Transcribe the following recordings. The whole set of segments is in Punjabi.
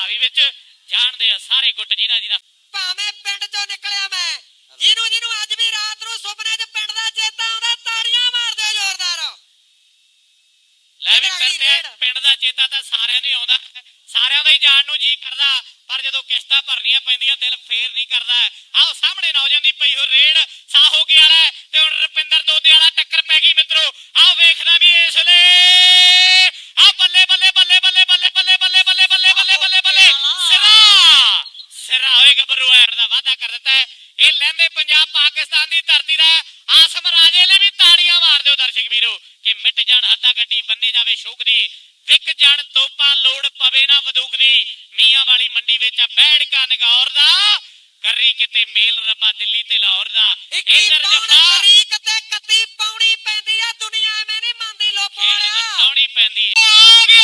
ਧਾਵੀ ਵਿੱਚ ਜਾਣਦੇ ਆ ਸਾਰੇ ਗੁੱਟ ਜੀਰਾ ਜੀਰਾ ਭਾਵੇਂ ਪਿੰਡ ਚੋਂ ਨਿਕਲਿਆ ਮੈਂ ਜਿਹਨੂੰ ਜਿਹਨੂੰ ਅੱਜ ਵੀ ਰਾਤ ਨੂੰ ਸੁਪਨੇ 'ਚ ਪਿੰਡ ਦਾ ਚੇਤਾ ਆਉਂਦਾ ਤਾੜੀਆਂ ਮਾਰ ਦਿਓ ਜ਼ੋਰਦਾਰ ਲੈ ਵੀ ਰੇਡ? ਪਿੰਡ ਦਾ ਚੇਤਾ ਤਾਂ ਸਾਰਿਆਂ ਨੂੰ ਆਉਂਦਾ। ਸਾਰਿਆਂ ਦਾ ਹੀ ਜਾਣ ਨੂੰ ਜੀ ਕਰਦਾ ਪਰ ਜਦੋਂ ਕਿਸ਼ਤਾਂ ਭਰਨੀਆਂ ਪੈਂਦੀਆਂ ਦਿਲ ਫੇਰ ਨਹੀਂ ਕਰਦਾ ਆਓ ਸਾਹਮਣੇ ਨੌਜਵਾਨ ਦੀ ਪਈ ਹੋ ਰੇਡ ਸਾਹੋ ਕੇ ਵਾਲਾ ਐਰ ਦਾ ਵਾਅਦਾ ਕਰ ਦਿੱਤਾ ਹੈ। ਇਹ ਲਹਿੰਦੇ ਪੰਜਾਬ ਪਾਕਿਸਤਾਨ ਦੀ ਧਰਤੀ ਦਾ। ਆਸਮ ਰਾਜੇ ਲਈ ਵੀ ਤਾੜੀਆਂ ਮਾਰ ਦਿਓ ਦਰਸ਼ਕ ਵੀਰੋ ਕਿ ਮਿਟ ਜਾਣ ਹੱਦਾਂ ਗੱਡੀ ਬੰਨੇ ਜਾਵੇ ਸ਼ੋਕ ਦੀ। ਵਿਕ ਜਾਣ ਤੋਪਾਂ ਲੋੜ ਪਵੇ ਨਾ ਬਦੂਕ ਦੀ। ਮੀਆਂ ਵਾਲੀ ਮੰਡੀ ਵਿੱਚ ਆ ਬੈੜਕਾ ਨਗੌਰ ਦਾ। ਕਰੀ ਕਿਤੇ ਮੇਲ ਰੱਬਾ ਦਿੱਲੀ ਤੇ ਲਾਹੌਰ ਦਾ। ਇੱਧਰ ਜਫਾ ਸ਼ਰੀਕ ਤੇ 31 ਪਾਉਣੀ ਪੈਂਦੀ ਆ। ਦੁਨੀਆ ਐਵੇਂ ਨਹੀਂ ਮੰਨਦੀ ਲੋਪੋ ਵਾਲਿਆ ਦਿਖਾਉਣੀ ਪੈਂਦੀ ਹੈ ਆ ਗਿਆ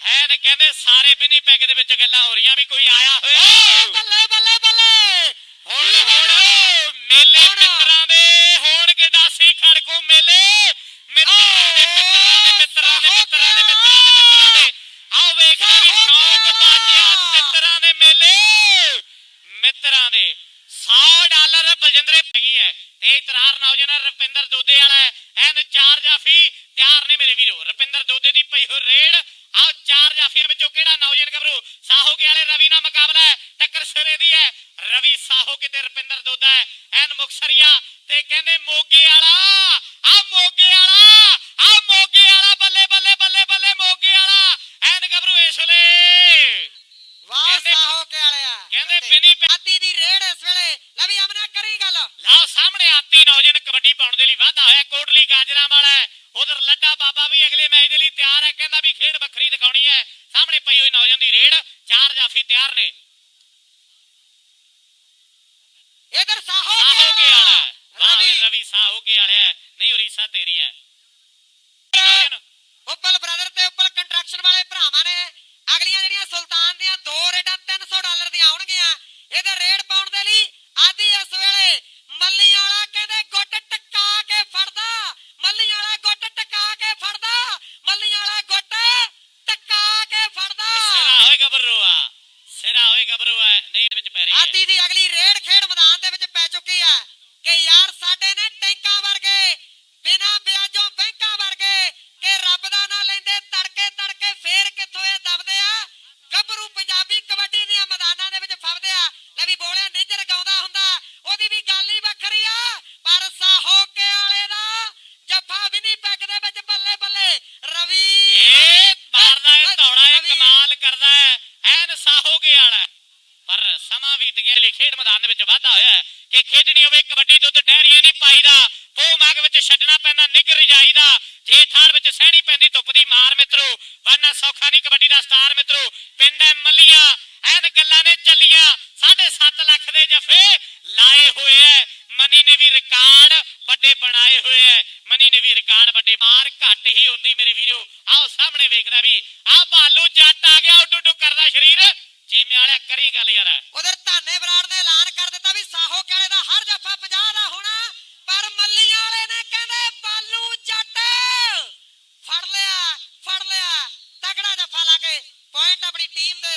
ਹੈ ਨੇ ਕਹਿੰਦੇ ਸਾਰੇ ਬਿਨੀ ਪੈਗ ਦੇ ਵਿੱਚ ਗੱਲਾਂ ਹੋ ਰਹੀਆਂ ਵੀ ਕੋਈ ਆਇਆ ਹੋਇਆ ਬੱਲੇ ਬੱਲੇ ਬੱਲੇ। ਹੁਣ ਹੁਣ ਮੇਲੇ ਹੁਣ। ਮਿੱਤਰਾਂ ਦੇ ਹੋਣਗੇ ਦਾਸੀ ਖੜਕੂ ਮੇਲੇ? ਮਿੱਤਰਾਂ ਦੇ ਮਿੱਤਰਾਂ ਦੇ ਮਿੱਤਰਾਂ ਦੇ ਮਿੱਤਰਾਂ ਆਓ ਵੇਖਣਾ ਵੀ ਸ਼ੌਕ ਬਾਜਿਆ ਮਿੱਤਰਾਂ ਦੇ ਮੇਲੇ। ਮਿੱਤਰਾਂ ਦੇ 100 ਡਾਲਰ ਬਲਜਿੰਦਰੇ ਪੈਗੀ ਹੈ। ਤੇ ਇਤਰਾਰ ਨੌਜਵਾਨ ਰੁਪਿੰਦਰ ਦੋਦੇ ਵਾਲਾ ਹੈ। ਐਨ ਚਾਰ ਜਾਫੀ ਤਿਆਰ ਨੇ ਮੇਰੇ ਵੀਰੋ ਰੁਪਿੰਦਰ ਦੋਦੇ ਦੀ ਪਈ ਹੋ ਰੇਡ ਆਓ ਚਾਰ ਜਾਫੀਆਂ ਵਿੱਚੋਂ ਕਿਹੜਾ ਨੌਜਵਾਨ ਗੱਭਰੂ ਸਾਹੋ ਕੇ ਵਾਲੇ ਰਵੀ ਨਾਲ ਮੁਕਾਬਲਾ ਹੈ ਟੱਕਰ ਸਿਰੇ ਦੀ ਹੈ ਰਵੀ ਸਾਹੋ ਕੇ ਤੇ ਰੁਪਿੰਦਰ ਦੋਦਾ ਹੈ ਐਨ ਮੁਕਸਰੀਆ ਤੇ ਕਹਿੰਦੇ ਮੋਗੇ ਵਾਲਾ ਆ ਮੋਗੇ ਵਾਲਾ ਆ ਮੋਗੇ ਵਾਲਾ ਬੱਲੇ ਬੱਲੇ ਬੱਲੇ ਬੱਲੇ ਮੋਗੇ ਵਾਲਾ ਐਨ ਗੱਭਰੂ ਇਸ ਵੇਲੇ। ਵਾਹ ਸਾਹੋ ਕੇ ਵਾਲਿਆ। ਕਹਿੰਦੇ ਬਿਨੀ ਆਤੀ ਦੀ ਰੇਡ ਇਸ ਵੇਲੇ। ਲੈ ਵੀ ਅਮਨਾ ਕਰੀ ਗੱਲ। ਲਓ ਸਾਹਮਣੇ ਆਤੀ ਨੌਜਵਾਨ ਕਬੱਡੀ ਪਾਉਣ ਦੇ ਲਈ ਵਾਧਾ ਹੋਇਆ। ਕੋਟਲੀ ਗਾਜਰਾਂ ਵਾਲਾ ਉਧਰ ਲੱਡਾ ਬਾਬਾ ਵੀ ਅਗਲੇ ਮੈਚ ਦੇ ਲਈ ਤਿਆਰ ਹੈ। ਕਹਿੰਦਾ ਵੀ ਖੇਡ ਵੱਖਰੀ ਦਿਖਾਉਣੀ ਹੈ। ਸਾਹਮਣੇ ਪਈ ਹੋਈ ਨੌਜਵਾਨ ਦੀ ਰੇਡ। ਚਾਰ ਜਾਫੀ ਤਿਆਰ ਨੇ। ਇਧਰ ਸਾਹੋ ਸਾਹੋ ਕੇ ਵਾਲਾ ਵਾਹ ਓਏ ਰਵੀ ਸਾਹੋ ਕੇ ਵਾਲਾ ਹੈ। ਨਹੀਂ ਉਰੀਸਾ ਤੇਰੀ ਹੈ ਉੱਪਲ ਬ੍ਰਦਰ ਤੇ ਉੱਪਲ ਕੰਸਟਰਕਸ਼ਨ ਵਾਲੇ ਭਰਾਵਾਂ ਨੇ ਅਗਲੀਆਂ ਜਿਹੜੀਆਂ ਸੁਲਤਾਨ ਦੀਆਂ ਦੋ ਰੇਡਾਂ 300 ਡਾਲਰ ਦੀਆਂ ਆਉਣਗੀਆਂ ਇਹਦੇ ਰੇਡ ਪਾਉਣ ਦੇ ਲਈ ਆਦੀ ਇਸ ਵੇਲੇ ਮੱਲੀ ਵਾਲਾ ਕਹਿੰਦੇ ਗੁੱਟ ਟਕਾ ਕੇ ਫੜਦਾ ਮੱਲੀ ਵਾਲਾ ਗੁੱਟ ਟਕਾ ਕੇ ਫੜਦਾ ਮੱਲੀ ਵਾਲਾ ਗੁੱਟ ਟਕਾ ਕੇ ਫੜਦਾ ਸਿਰਾ ਹੋਏ ਗੱਭਰੂਆ ਸਿਰਾ ਹੋਏ ਗੱਭਰੂਆ ਨਹੀਂ ਵਿੱਚ ਪੈ ਰਹੀ ਆਦੀ ਦੀ ਅਗਲੀ ਰੇਡ ਖੇਡ ਮੈਦਾਨ ਦੇ ਵਿੱਚ ਪੈ ਚੁੱਕੀ ਹੈ ਕਿ ਯਾਰ ਸਾਡੇ ਨੇ ਟੈਂਕਾਂ ਵਰਗੇ ਬਿਨਾਂ ਵਿਆਜੋਂ ਬੈਂਕਾਂ ਵਰਗੇ ਕਿ ਰੱਬ ਦਾ ਨਾਂ ਲੈਂਦੇ ਤੜਕੇ ਤੜਕੇ ਫੇਰ ਕਿੱਥੋਂ ਇਹ ਦਬਦੇ ਆ ਗੱਭਰੂ ਪੰਜਾਬੀ ਕਬੱਡੀ ਦੀਆਂ ਮੈਦਾਨਾਂ ਦੇ ਵਿੱਚ ਫੱਬਦੇ ਆ ਲੈ ਵੀ ਬੋਲਿਆ ਨਿੱਜਰ ਗਾਉਂਦਾ ਹੁੰਦਾ ਉਹਦੀ ਵੀ ਗੱਲ ਹੀ ਵੱਖਰੀ ਆ ਪਰ ਸਾਹੋਕੇ ਵਾਲੇ ਦਾ ਜੱਫਾ ਵੀ ਨਹੀਂ ਪੈਗ ਦੇ ਵਿੱਚ ਬੱਲੇ ਬੱਲੇ ਰਵੀ ਇਹ ਮਾਰਦਾ ਹੈ ਧੌੜਾ ਇਹ ਰਵੀ। ਕਮਾਲ ਕਰਦਾ ਹੈ ਐਨ ਸਾਹੋਗੇ ਵਾਲਾ। ਪਰ ਸਮਾਂ ਬੀਤ ਗਿਆ ਲਈ ਖੇਡ ਮੈਦਾਨ ਦੇ ਵਿੱਚ ਵਾਧਾ ਹੋਇਆ ਕਿ ਖੇਡਣੀ ਹੋਵੇ, ਕਬੱਡੀ ਦੁੱਧ ਡੈਰੀਏ ਨਹੀਂ ਪਾਈਦਾ। ਪੋ ਮਾਗ ਵਿੱਚ ਛੱਡਣਾ ਪੈਂਦਾ ਨਿੱਗਰ ਜਾਈਦਾ ਜੇ ਠਾੜ ਵਿੱਚ ਸਹਿਣੀ ਪੈਂਦੀ, ਧੁੱਪ ਦੀ ਮਾਰ ਮਿੱਤਰੋ। ਵਾਨਾ ਸੌਖਾ ਨਹੀਂ ਕਬੱਡੀ ਦਾ ਸਟਾਰ ਮਿੱਤਰੋ। ਪਿੰਡ ਐ ਮੱਲੀਆਂ, ਐਨ ਗੱਲਾਂ ਨੇ ਚੱਲੀਆਂ। 7.5 ਲੱਖ ਦੇ ਜਫੇ ਲਾਏ ਹੋਏ ਐ ਮਨੀ ਨੇ ਵੀ ਰਿਕਾਰਡ ਵੱਡੇ ਬਣਾਏ ਹੋਏ ਐ। ਮਨੀ ਨੇ ਵੀ ਰਿਕਾਰਡ ਵੱਡੇ ਮਾਰ ਘੱਟ ਹੀ ਹੁੰਦੀ ਮੇਰੇ ਵੀਰੋ। ਆਓ ਸਾਹਮਣੇ ਵੇਖਦਾ ਵੀ ਆ ਬਾਲੂ ਜੱਟ ਆ ਗਿਆ ਉੱਡੂ ਉੱਡੂ ਕਰਦਾ ਸਰੀਰ। ਚੀਮੇ ਵਾਲਿਆ, ਕਰੀ ਗੱਲ ਯਾਰ। ਉਧਰ ਧਾਨੇ ਬਰਾੜ ਦੇ ਐਲਾਨ ਕਰ ਦਿੱਤਾ ਵੀ ਸਾਹੋ ਵਾਲੇ ਦਾ ਹਰ ਜੱਫਾ 50 ਦਾ ਹੋਣਾ ਪਰ ਮੱਲੀਆਂ ਵਾਲੇ ਨੇ ਕਹਿੰਦੇ ਬਾਲੂ ਜੱਟ ਫੜ ਲਿਆ ਫੜ ਲਿਆ ਤਕੜਾ ਜੱਫਾ ਲਾ ਕੇ ਪੁਆਇੰਟ ਆਪਣੀ ਟੀਮ ਦੇ